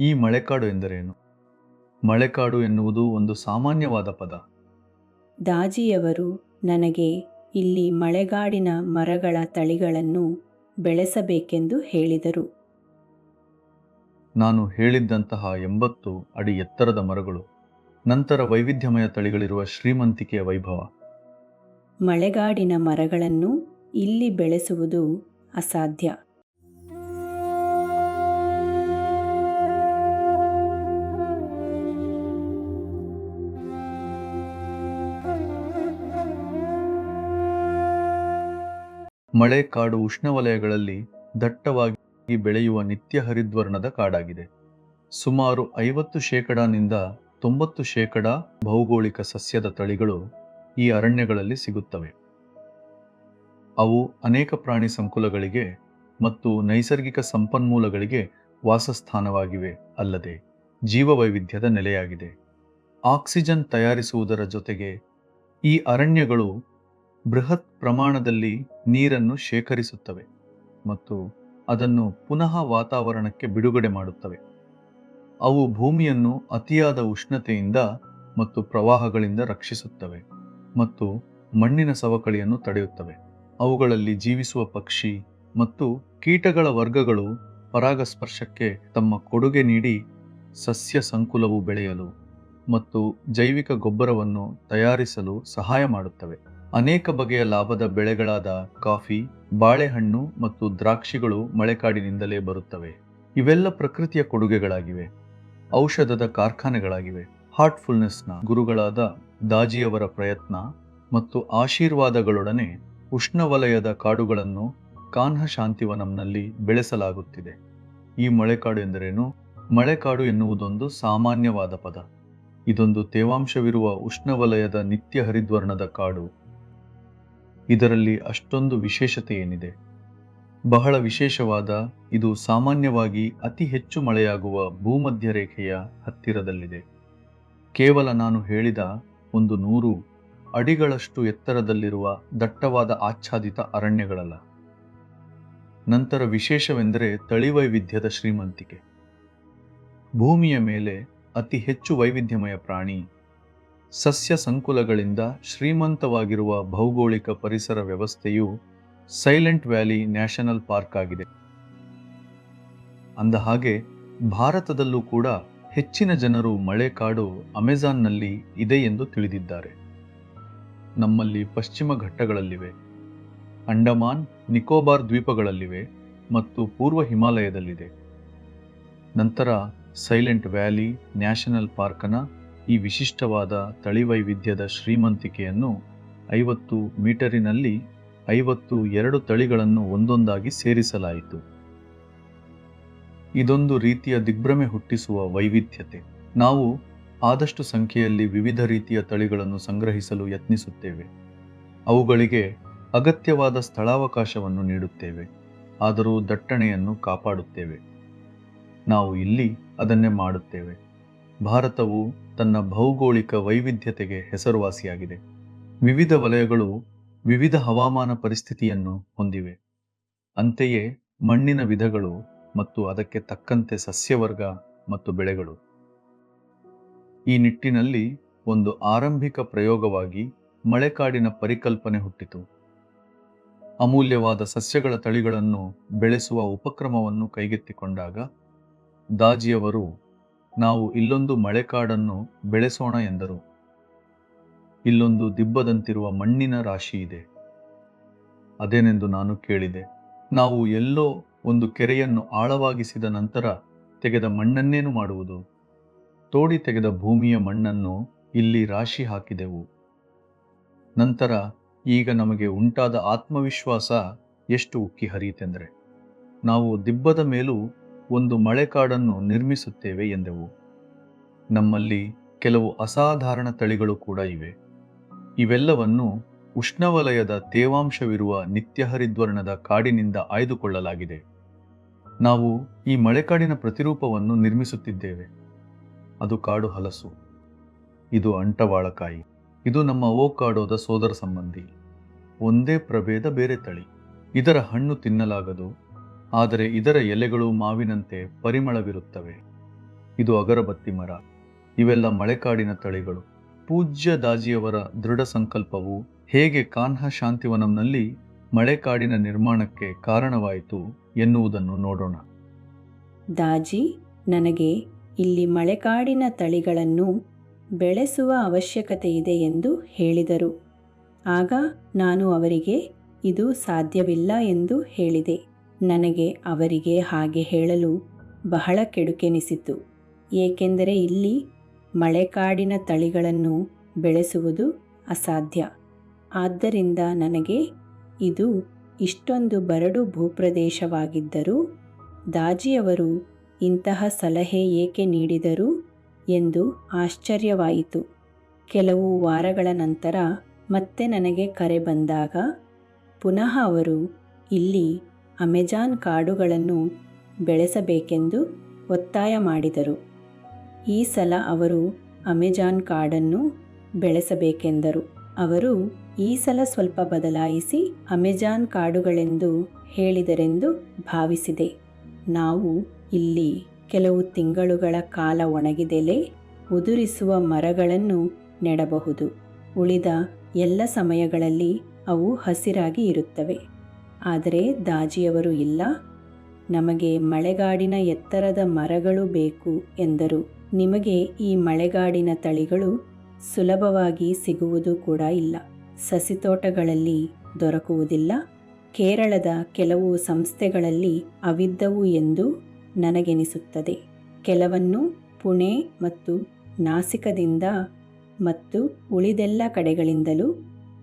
ಈ ಮಳೆಕಾಡು ಎಂದರೇನು? ಮಳೆಕಾಡು ಎನ್ನುವುದು ಒಂದು ಸಾಮಾನ್ಯವಾದ ಪದ. ದಾಜಿಯವರು ನನಗೆ ಇಲ್ಲಿ ಮಳೆಗಾಡಿನ ಮರಗಳ ತಳಿಗಳನ್ನು ಬೆಳೆಸಬೇಕೆಂದು ಹೇಳಿದರು. ನಾನು ಹೇಳಿದ್ದಂತಹ ಎಂಬತ್ತು ಅಡಿ ಎತ್ತರದ ಮರಗಳು ನಂತರ ವೈವಿಧ್ಯಮಯ ತಳಿಗಳಿರುವ ಶ್ರೀಮಂತಿಕೆಯ ವೈಭವ. ಮಳೆಗಾಡಿನ ಮರಗಳನ್ನು ಇಲ್ಲಿ ಬೆಳೆಸುವುದು ಅಸಾಧ್ಯ. ಮಳೆ ಕಾಡು ಉಷ್ಣವಲಯಗಳಲ್ಲಿ ದಟ್ಟವಾಗಿ ಬೆಳೆಯುವ ನಿತ್ಯ ಹರಿದ್ವರ್ಣದ ಕಾಡಾಗಿದೆ. ಸುಮಾರು ಐವತ್ತು ಶೇಕಡಾನಿಂದ ತೊಂಬತ್ತು ಶೇಕಡ ಭೌಗೋಳಿಕ ಸಸ್ಯದ ತಳಿಗಳು ಈ ಅರಣ್ಯಗಳಲ್ಲಿ ಸಿಗುತ್ತವೆ. ಅವು ಅನೇಕ ಪ್ರಾಣಿ ಸಂಕುಲಗಳಿಗೆ ಮತ್ತು ನೈಸರ್ಗಿಕ ಸಂಪನ್ಮೂಲಗಳಿಗೆ ವಾಸಸ್ಥಾನವಾಗಿವೆ ಅಲ್ಲದೆ ಜೀವವೈವಿಧ್ಯದ ನೆಲೆಯಾಗಿದೆ. ಆಕ್ಸಿಜನ್ ತಯಾರಿಸುವುದರ ಜೊತೆಗೆ ಈ ಅರಣ್ಯಗಳು ಬೃಹತ್ ಪ್ರಮಾಣದಲ್ಲಿ ನೀರನ್ನು ಶೇಖರಿಸುತ್ತವೆ ಮತ್ತು ಅದನ್ನು ಪುನಃ ವಾತಾವರಣಕ್ಕೆ ಬಿಡುಗಡೆ ಮಾಡುತ್ತವೆ. ಅವು ಭೂಮಿಯನ್ನು ಅತಿಯಾದ ಉಷ್ಣತೆಯಿಂದ ಮತ್ತು ಪ್ರವಾಹಗಳಿಂದ ರಕ್ಷಿಸುತ್ತವೆ ಮತ್ತು ಮಣ್ಣಿನ ಸವಕಳಿಯನ್ನು ತಡೆಯುತ್ತವೆ. ಅವುಗಳಲ್ಲಿ ಜೀವಿಸುವ ಪಕ್ಷಿ ಮತ್ತು ಕೀಟಗಳ ವರ್ಗಗಳು ಪರಾಗಸ್ಪರ್ಶಕ್ಕೆ ತಮ್ಮ ಕೊಡುಗೆ ನೀಡಿ ಸಸ್ಯ ಸಂಕುಲವು ಬೆಳೆಯಲು ಮತ್ತು ಜೈವಿಕ ಗೊಬ್ಬರವನ್ನು ತಯಾರಿಸಲು ಸಹಾಯ ಮಾಡುತ್ತವೆ. ಅನೇಕ ಬಗೆಯ ಲಾಭದ ಬೆಳೆಗಳಾದ ಕಾಫಿ, ಬಾಳೆಹಣ್ಣು ಮತ್ತು ದ್ರಾಕ್ಷಿಗಳು ಮಳೆಕಾಡಿನಿಂದಲೇ ಬರುತ್ತವೆ. ಇವೆಲ್ಲ ಪ್ರಕೃತಿಯ ಕೊಡುಗೆಗಳಾಗಿವೆ. ಔಷಧದ ಕಾರ್ಖಾನೆಗಳಾಗಿವೆ. ಹಾರ್ಟ್ಫುಲ್ನೆಸ್ನ ಗುರುಗಳಾದ ದಾಜಿಯವರ ಪ್ರಯತ್ನ ಮತ್ತು ಆಶೀರ್ವಾದಗಳೊಡನೆ ಉಷ್ಣವಲಯದ ಕಾಡುಗಳನ್ನು ಕಾನ್ಹ ಶಾಂತಿವನಂನಲ್ಲಿ ಬೆಳೆಸಲಾಗುತ್ತಿದೆ. ಈ ಮಳೆಕಾಡು ಎಂದರೇನು? ಮಳೆಕಾಡು ಎನ್ನುವುದೊಂದು ಸಾಮಾನ್ಯವಾದ ಪದ. ಇದೊಂದು ತೇವಾಂಶವಿರುವ ಉಷ್ಣವಲಯದ ನಿತ್ಯ ಹರಿದ್ವರ್ಣದ ಕಾಡು. ಇದರಲ್ಲಿ ಅಷ್ಟೊಂದು ವಿಶೇಷತೆ ಏನಿದೆ? ಬಹಳ ವಿಶೇಷವಾದ, ಇದು ಸಾಮಾನ್ಯವಾಗಿ ಅತಿ ಹೆಚ್ಚು ಮಳೆಯಾಗುವ ಭೂಮಧ್ಯ ರೇಖೆಯ ಹತ್ತಿರದಲ್ಲಿದೆ. ಕೇವಲ ನಾನು ಹೇಳಿದ ಒಂದು ನೂರು ಅಡಿಗಳಷ್ಟು ಎತ್ತರದಲ್ಲಿರುವ ದಟ್ಟವಾದ ಆಚ್ಛಾದಿತ ಅರಣ್ಯಗಳಲ್ಲ. ನಂತರ ವಿಶೇಷವೆಂದರೆ ತಳಿವೈವಿಧ್ಯದ ಶ್ರೀಮಂತಿಕೆ. ಭೂಮಿಯ ಮೇಲೆ ಅತಿ ಹೆಚ್ಚು ವೈವಿಧ್ಯಮಯ ಪ್ರಾಣಿ ಸಸ್ಯ ಸಂಕುಲಗಳಿಂದ ಶ್ರೀಮಂತವಾಗಿರುವ ಭೌಗೋಳಿಕ ಪರಿಸರ ವ್ಯವಸ್ಥೆಯು ಸೈಲೆಂಟ್ ವ್ಯಾಲಿ ನ್ಯಾಷನಲ್ ಪಾರ್ಕ್ ಆಗಿದೆ. ಅಂದಹಾಗೆ ಭಾರತದಲ್ಲೂ ಕೂಡ ಹೆಚ್ಚಿನ ಜನರು ಮಳೆಕಾಡು ಅಮೆಜಾನ್ನಲ್ಲಿ ಇದೆ ಎಂದು ತಿಳಿದಿದ್ದಾರೆ. ನಮ್ಮಲ್ಲಿ ಪಶ್ಚಿಮ ಘಟ್ಟಗಳಲ್ಲಿವೆ. ಅಂಡಮಾನ್, ನಿಕೋಬಾರ್ ದ್ವೀಪಗಳಲ್ಲಿವೆ ಮತ್ತು ಪೂರ್ವ ಹಿಮಾಲಯದಲ್ಲಿದೆ. ನಂತರ ಸೈಲೆಂಟ್ ವ್ಯಾಲಿ ನ್ಯಾಷನಲ್ ಪಾರ್ಕನ ಈ ವಿಶಿಷ್ಟವಾದ ತಳಿವೈವಿಧ್ಯದ ಶ್ರೀಮಂತಿಕೆಯನ್ನು ಐವತ್ತು ಮೀಟರಿನಲ್ಲಿ ಐವತ್ತು ಎರಡು ತಳಿಗಳನ್ನು ಒಂದೊಂದಾಗಿ ಸೇರಿಸಲಾಯಿತು. ಇದೊಂದು ರೀತಿಯ ದಿಗ್ಭ್ರಮೆ ಹುಟ್ಟಿಸುವ ವೈವಿಧ್ಯತೆ. ನಾವು ಆದಷ್ಟು ಸಂಖ್ಯೆಯಲ್ಲಿ ವಿವಿಧ ರೀತಿಯ ತಳಿಗಳನ್ನು ಸಂಗ್ರಹಿಸಲು ಯತ್ನಿಸುತ್ತೇವೆ. ಅವುಗಳಿಗೆ ಅಗತ್ಯವಾದ ಸ್ಥಳಾವಕಾಶವನ್ನು ನೀಡುತ್ತೇವೆ. ಆದರೂ ದಟ್ಟಣೆಯನ್ನು ಕಾಪಾಡುತ್ತೇವೆ. ನಾವು ಇಲ್ಲಿ ಅದನ್ನೇ ಮಾಡುತ್ತೇವೆ. ಭಾರತವು ತನ್ನ ಭೌಗೋಳಿಕ ವೈವಿಧ್ಯತೆಗೆ ಹೆಸರುವಾಸಿಯಾಗಿದೆ. ವಿವಿಧ ವಲಯಗಳು ವಿವಿಧ ಹವಾಮಾನ ಪರಿಸ್ಥಿತಿಯನ್ನು ಹೊಂದಿವೆ. ಅಂತೆಯೇ ಮಣ್ಣಿನ ವಿಧಗಳು ಮತ್ತು ಅದಕ್ಕೆ ತಕ್ಕಂತೆ ಸಸ್ಯವರ್ಗ ಮತ್ತು ಬೆಳೆಗಳು. ಈ ನಿಟ್ಟಿನಲ್ಲಿ ಒಂದು ಆರಂಭಿಕ ಪ್ರಯೋಗವಾಗಿ ಮಳೆಕಾಡಿನ ಪರಿಕಲ್ಪನೆ ಹುಟ್ಟಿತು. ಅಮೂಲ್ಯವಾದ ಸಸ್ಯಗಳ ತಳಿಗಳನ್ನು ಬೆಳೆಸುವ ಉಪಕ್ರಮವನ್ನು ಕೈಗೆತ್ತಿಕೊಂಡಾಗ ದಾಜಿಯವರು ನಾವು ಇಲ್ಲೊಂದು ಮಳೆಕಾಡನ್ನು ಬೆಳೆಸೋಣ ಎಂದರು. ಇಲ್ಲೊಂದು ದಿಬ್ಬದಂತಿರುವ ಮಣ್ಣಿನ ರಾಶಿ ಇದೆ. ಅದೇನೆಂದು ನಾನು ಕೇಳಿದೆ. ನಾವು ಎಲ್ಲೋ ಒಂದು ಕೆರೆಯನ್ನು ಆಳವಾಗಿಸಿದ ನಂತರ ತೆಗೆದ ಮಣ್ಣನ್ನೇನು ಮಾಡುವುದು? ತೋಡಿ ತೆಗೆದ ಭೂಮಿಯ ಮಣ್ಣನ್ನು ಇಲ್ಲಿ ರಾಶಿ ಹಾಕಿದೆವು. ನಂತರ ಈಗ ನಮಗೆ ಉಂಟಾದ ಆತ್ಮವಿಶ್ವಾಸ ಎಷ್ಟು ಉಕ್ಕಿ ಹರಿಯಿತೆಂದರೆ? ನಾವು ದಿಬ್ಬದ ಮೇಲೂ ಒಂದು ಮಳೆಕಾಡನ್ನು ನಿರ್ಮಿಸುತ್ತೇವೆ ಎಂದೆವು. ನಮ್ಮಲ್ಲಿ ಕೆಲವು ಅಸಾಧಾರಣ ತಳಿಗಳು ಕೂಡ ಇವೆ. ಇವೆಲ್ಲವನ್ನು ಉಷ್ಣವಲಯದ ತೇವಾಂಶವಿರುವ ನಿತ್ಯಹರಿದ್ವರ್ಣದ ಕಾಡಿನಿಂದ ಆಯ್ದುಕೊಳ್ಳಲಾಗಿದೆ. ನಾವು ಈ ಮಳೆಕಾಡಿನ ಪ್ರತಿರೂಪವನ್ನು ನಿರ್ಮಿಸುತ್ತಿದ್ದೇವೆ. ಅದು ಕಾಡು ಹಲಸು. ಇದು ಅಂಟವಾಳಕಾಯಿ. ಇದು ನಮ್ಮ ಓಕಾಡೋದ ಸೋದರ ಸಂಬಂಧಿ. ಒಂದೇ ಪ್ರಭೇದ ಬೇರೆ ತಳಿ. ಇದರ ಹಣ್ಣು ತಿನ್ನಲಾಗದು. ಆದರೆ ಇದರ ಎಲೆಗಳು ಮಾವಿನಂತೆ ಪರಿಮಳವಿರುತ್ತವೆ. ಇದು ಅಗರಬತ್ತಿ ಮರ. ಇವೆಲ್ಲ ಮಳೆಕಾಡಿನ ತಳಿಗಳು. ಪೂಜ್ಯ ದಾಜಿಯವರ ದೃಢ ಸಂಕಲ್ಪವು ಹೇಗೆ ಕಾನ್ಹ ಶಾಂತಿವನಂನಲ್ಲಿ ಮಳೆಕಾಡಿನ ನಿರ್ಮಾಣಕ್ಕೆ ಕಾರಣವಾಯಿತು ಎನ್ನುವುದನ್ನು ನೋಡೋಣ. ದಾಜಿ, ನನಗೆ ಇಲ್ಲಿ ಮಳೆಕಾಡಿನ ತಳಿಗಳನ್ನು ಬೆಳೆಸುವ ಅವಶ್ಯಕತೆ ಇದೆ ಎಂದು ಹೇಳಿದರು. ಆಗ ನಾನು ಅವರಿಗೆ, ಇದು ಸಾಧ್ಯವಿಲ್ಲ ಎಂದು ಹೇಳಿದೆ. ನನಗೆ ಅವರಿಗೆ ಹಾಗೆ ಹೇಳಲು ಬಹಳ ಕೆಡುಕೆನಿಸಿತು. ಏಕೆಂದರೆ ಇಲ್ಲಿ ಮಳೆಕಾಡಿನ ತಳಿಗಳನ್ನು ಬೆಳೆಸುವುದು ಅಸಾಧ್ಯ. ಆದ್ದರಿಂದ ನನಗೆ ಇದು ಇಷ್ಟೊಂದು ಬರಡು ಭೂಪ್ರದೇಶವಾಗಿದ್ದರೂ ದಾಜಿಯವರು ಇಂತಹ ಸಲಹೆ ಏಕೆ ನೀಡಿದರು ಎಂದು ಆಶ್ಚರ್ಯವಾಯಿತು. ಕೆಲವು ವಾರಗಳ ನಂತರ ಮತ್ತೆ ನನಗೆ ಕರೆ ಬಂದಾಗ ಪುನಃ ಅವರು ಇಲ್ಲಿ ಅಮೆಜಾನ್ ಕಾಡುಗಳನ್ನು ಬೆಳೆಸಬೇಕೆಂದು ಒತ್ತಾಯ ಮಾಡಿದರು. ಈ ಸಲ ಅವರು ಅಮೆಜಾನ್ ಕಾಡನ್ನು ಬೆಳೆಸಬೇಕೆಂದರು. ಅವರು ಈ ಸಲ ಸ್ವಲ್ಪ ಬದಲಾಯಿಸಿ ಅಮೆಜಾನ್ ಕಾಡುಗಳೆಂದು ಹೇಳಿದರೆಂದು ಭಾವಿಸಿದೆ. ನಾವು ಇಲ್ಲಿ ಕೆಲವು ತಿಂಗಳುಗಳ ಕಾಲ ಒಣಗಿದೆಲೆ ಉದುರಿಸುವ ಮರಗಳನ್ನು ನೆಡಬಹುದು. ಉಳಿದ ಎಲ್ಲ ಸಮಯಗಳಲ್ಲಿ ಅವು ಹಸಿರಾಗಿ ಇರುತ್ತವೆ. ಆದರೆ ದಾಜಿಯವರು ಇಲ್ಲ. ನಮಗೆ ಮಳೆಗಾಡಿನ ಎತ್ತರದ ಮರಗಳು ಬೇಕು ಎಂದರು. ನಿಮಗೆ ಈ ಮಳೆಗಾಡಿನ ತಳಿಗಳು ಸುಲಭವಾಗಿ ಸಿಗುವುದು ಕೂಡ ಇಲ್ಲ. ಸಸಿತೋಟಗಳಲ್ಲಿ ದೊರಕುವುದಿಲ್ಲ. ಕೇರಳದ ಕೆಲವು ಸಂಸ್ಥೆಗಳಲ್ಲಿ ಅವಿದ್ದವು ಎಂದು ನನಗೆನಿಸುತ್ತದೆ. ಕೆಲವನ್ನು ಪುಣೆ ಮತ್ತು ನಾಸಿಕದಿಂದ ಮತ್ತು ಉಳಿದೆಲ್ಲ ಕಡೆಗಳಿಂದಲೂ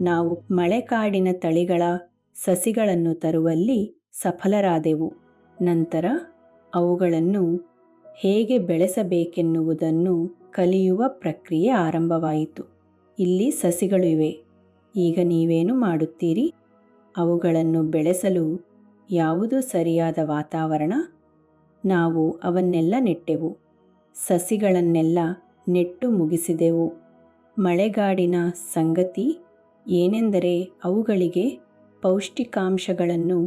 ನಾವು ಮಳೆಕಾಡಿನ ತಳಿಗಳ ಸಸಿಗಳನ್ನು ತರುವಲ್ಲಿ ಸಫಲರಾದೆವು. ನಂತರ ಅವುಗಳನ್ನು ಹೇಗೆ ಬೆಳೆಸಬೇಕೆನ್ನುವುದನ್ನು ಕಲಿಯುವ ಪ್ರಕ್ರಿಯೆ ಆರಂಭವಾಯಿತು. ಇಲ್ಲಿ ಸಸಿಗಳು ಇವೆ. ಈಗ ನೀವೇನು ಮಾಡುತ್ತೀರಿ? ಅವುಗಳನ್ನು ಬೆಳೆಸಲು ಯಾವುದು ಸರಿಯಾದ ವಾತಾವರಣ? ನಾವು ಅವನ್ನೆಲ್ಲ ನೆಟ್ಟೆವು. ಸಸಿಗಳನ್ನೆಲ್ಲ ನೆಟ್ಟು ಮುಗಿಸಿದೆವು. ಮಳೆಗಾಡಿನ ಸಂಗತಿ ಏನೆಂದರೆ ಅವುಗಳಿಗೆ ಪೌಷ್ಟಿಕಾಂಶಗಳನ್ನು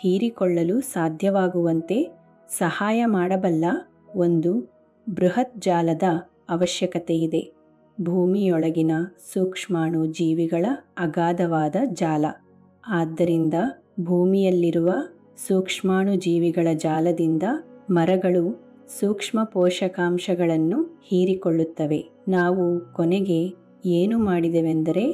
ಹೀರಿಕೊಳ್ಳಲು ಸಾಧ್ಯವಾಗುವಂತೆ ಸಹಾಯ ಮಾಡಬಲ್ಲ ಒಂದು ಬೃಹತ್ ಜಾಲದ ಅವಶ್ಯಕತೆಯಿದೆ. ಭೂಮಿಯೊಳಗಿನ ಸೂಕ್ಷ್ಮಾಣು ಜೀವಿಗಳ ಅಗಾಧವಾದ ಜಾಲ. ಆದ್ದರಿಂದ ಭೂಮಿಯಲ್ಲಿರುವ ಸೂಕ್ಷ್ಮಾಣು ಜೀವಿಗಳ ಜಾಲದಿಂದ ಮರಗಳು ಸೂಕ್ಷ್ಮ ಪೋಷಕಾಂಶಗಳನ್ನು ಹೀರಿಕೊಳ್ಳುತ್ತವೆ. ನಾವು ಕೊನೆಗೆ ಏನು ಮಾಡಿದೆವೆಂದರೆ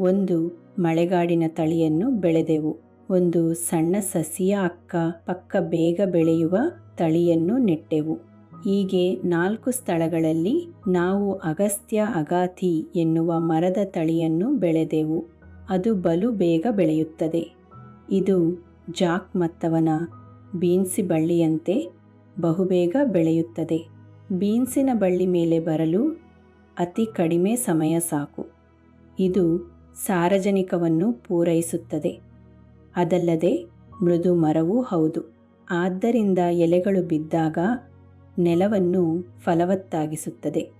ಒಂದು ಮಳೆಗಾಡಿನ ತಳಿಯನ್ನು ಬೆಳೆದೆವು. ಒಂದು ಸಣ್ಣ ಸಸಿಯ ಅಕ್ಕ ಪಕ್ಕ ಬೇಗ ಬೆಳೆಯುವ ತಳಿಯನ್ನು ನೆಟ್ಟೆವು. ಹೀಗೆ ನಾಲ್ಕು ಸ್ಥಳಗಳಲ್ಲಿ ನಾವು ಅಗಸ್ತ್ಯ ಅಗಾಥಿ ಎನ್ನುವ ಮರದ ತಳಿಯನ್ನು ಬೆಳೆದೆವು. ಅದು ಬಲು ಬೇಗ ಬೆಳೆಯುತ್ತದೆ. ಇದು ಜಾಕ್ ಮತ್ತವನ ಬೀನ್ಸಿ ಬಳ್ಳಿಯಂತೆ ಬಹುಬೇಗ ಬೆಳೆಯುತ್ತದೆ. ಬೀನ್ಸಿನ ಬಳ್ಳಿ ಮೇಲೆ ಬರಲು ಅತಿ ಕಡಿಮೆ ಸಮಯ ಸಾಕು. ಇದು ಸಾರಜನಿಕವನ್ನು ಪೂರೈಸುತ್ತದೆ. ಅದಲ್ಲದೆ ಮೃದು ಮರವೂ ಹೌದು. ಆದ್ದರಿಂದ ಎಲೆಗಳು ಬಿದ್ದಾಗ ನೆಲವನ್ನು ಫಲವತ್ತಾಗಿಸುತ್ತದೆ.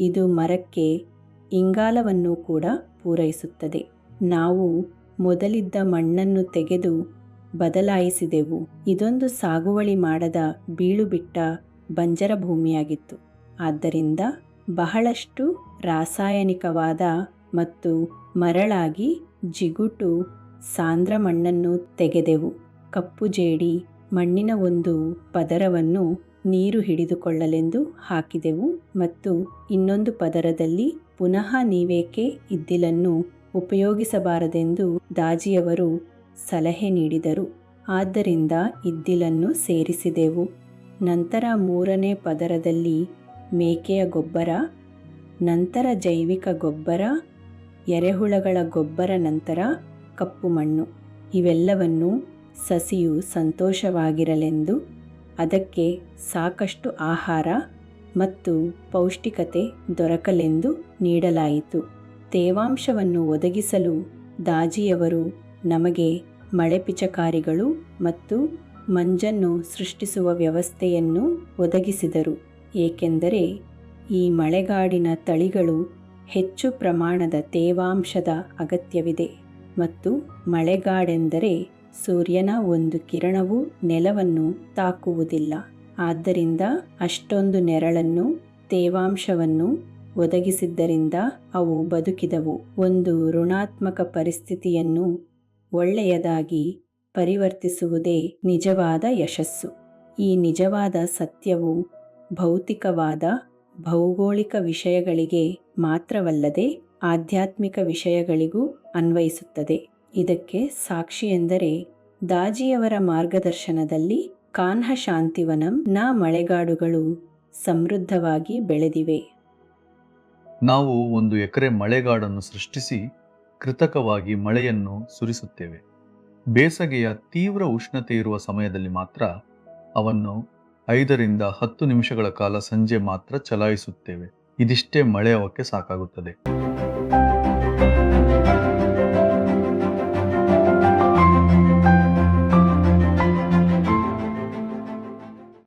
ಇದು ಮರಕ್ಕೆ ಇಂಗಾಲವನ್ನು ಕೂಡ ಪೂರೈಸುತ್ತದೆ. ನಾವು ಮೊದಲಿದ್ದ ಮಣ್ಣನ್ನು ತೆಗೆದು ಬದಲಾಯಿಸಿದೆವು. ಇದೊಂದು ಸಾಗುವಳಿ ಮಾಡದ ಬೀಳುಬಿಟ್ಟ ಬಂಜರ ಭೂಮಿಯಾಗಿತ್ತು ಆದ್ದರಿಂದ ಬಹಳಷ್ಟು ರಾಸಾಯನಿಕವಾದ ಮತ್ತು ಮರಳಾಗಿ ಜಿಗುಟು ಸಾಂದ್ರ ಮಣ್ಣನ್ನು ತೆಗೆದೆವು. ಕಪ್ಪು ಜೇಡಿ ಮಣ್ಣಿನ ಒಂದು ಪದರವನ್ನು ನೀರು ಹಿಡಿದುಕೊಳ್ಳಲೆಂದು ಹಾಕಿದೆವು ಮತ್ತು ಇನ್ನೊಂದು ಪದರದಲ್ಲಿ ಪುನಃ ನೀವೇಕೆ ಇದ್ದಿಲನ್ನು ಉಪಯೋಗಿಸಬಾರದೆಂದು ದಾಜಿಯವರು ಸಲಹೆ ನೀಡಿದರು. ಆದ್ದರಿಂದ ಇದ್ದಿಲನ್ನು ಸೇರಿಸಿದೆವು. ನಂತರ ಮೂರನೇ ಪದರದಲ್ಲಿ ಮೇಕೆಯ ಗೊಬ್ಬರ, ನಂತರ ಜೈವಿಕ ಗೊಬ್ಬರ ಎರೆಹುಳಗಳ ಗೊಬ್ಬರ ನಂತರ ಕಪ್ಪು ಮಣ್ಣು. ಇವೆಲ್ಲವನ್ನೂ ಸಸಿಯು ಸಂತೋಷವಾಗಿರಲೆಂದು ಅದಕ್ಕೆ ಸಾಕಷ್ಟು ಆಹಾರ ಮತ್ತು ಪೌಷ್ಟಿಕತೆ ದೊರಕಲೆಂದು ನೀಡಲಾಯಿತು. ತೇವಾಂಶವನ್ನು ಒದಗಿಸಲು ದಾಜಿಯವರು ನಮಗೆ ಮಳೆ ಪಿಚಕಾರಿಗಳು ಮತ್ತು ಮಂಜನ್ನು ಸೃಷ್ಟಿಸುವ ವ್ಯವಸ್ಥೆಯನ್ನು ಒದಗಿಸಿದರು. ಏಕೆಂದರೆ ಈ ಮಳೆಗಾಡಿನ ತಳಿಗಳು ಹೆಚ್ಚು ಪ್ರಮಾಣದ ತೇವಾಂಶದ ಅಗತ್ಯವಿದೆ ಮತ್ತು ಮಳೆಗಾಡೆಂದರೆ ಸೂರ್ಯನ ಒಂದು ಕಿರಣವು ನೆಲವನ್ನು ತಾಕುವುದಿಲ್ಲ. ಆದ್ದರಿಂದ ಅಷ್ಟೊಂದು ನೆರಳನ್ನು, ತೇವಾಂಶವನ್ನು ಒದಗಿಸಿದ್ದರಿಂದ ಅವು ಬದುಕಿದವು. ಒಂದು ಋಣಾತ್ಮಕ ಪರಿಸ್ಥಿತಿಯನ್ನು ಒಳ್ಳೆಯದಾಗಿ ಪರಿವರ್ತಿಸುವುದೇ ನಿಜವಾದ ಯಶಸ್ಸು. ಈ ನಿಜವಾದ ಸತ್ಯವು ಭೌತಿಕವಾದ ಭೌಗೋಳಿಕ ವಿಷಯಗಳಿಗೆ ಮಾತ್ರವಲ್ಲದೆ ಆಧ್ಯಾತ್ಮಿಕ ವಿಷಯಗಳಿಗೂ ಅನ್ವಯಿಸುತ್ತದೆ. ಇದಕ್ಕೆ ಸಾಕ್ಷಿ ಎಂದರೆ ದಾಜಿಯವರ ಮಾರ್ಗದರ್ಶನದಲ್ಲಿ ಕಾನ್ಹ ಶಾಂತಿವನಂನ ಮಳೆಗಾಡುಗಳು ಸಮೃದ್ಧವಾಗಿ ಬೆಳೆದಿವೆ. ನಾವು ಒಂದು ಎಕರೆ ಮಳೆಗಾಡನ್ನು ಸೃಷ್ಟಿಸಿ ಕೃತಕವಾಗಿ ಮಳೆಯನ್ನು ಸುರಿಸುತ್ತೇವೆ. ಬೇಸಗೆಯ ತೀವ್ರ ಉಷ್ಣತೆ ಇರುವ ಸಮಯದಲ್ಲಿ ಮಾತ್ರ ಅವನ್ನು ಐದರಿಂದ ಹತ್ತು ನಿಮಿಷಗಳ ಕಾಲ ಸಂಜೆ ಮಾತ್ರ ಚಲಾಯಿಸುತ್ತೇವೆ. ಇದಿಷ್ಟೇ ಮಳೆ ಅವಕ್ಕೆ ಸಾಕಾಗುತ್ತದೆ.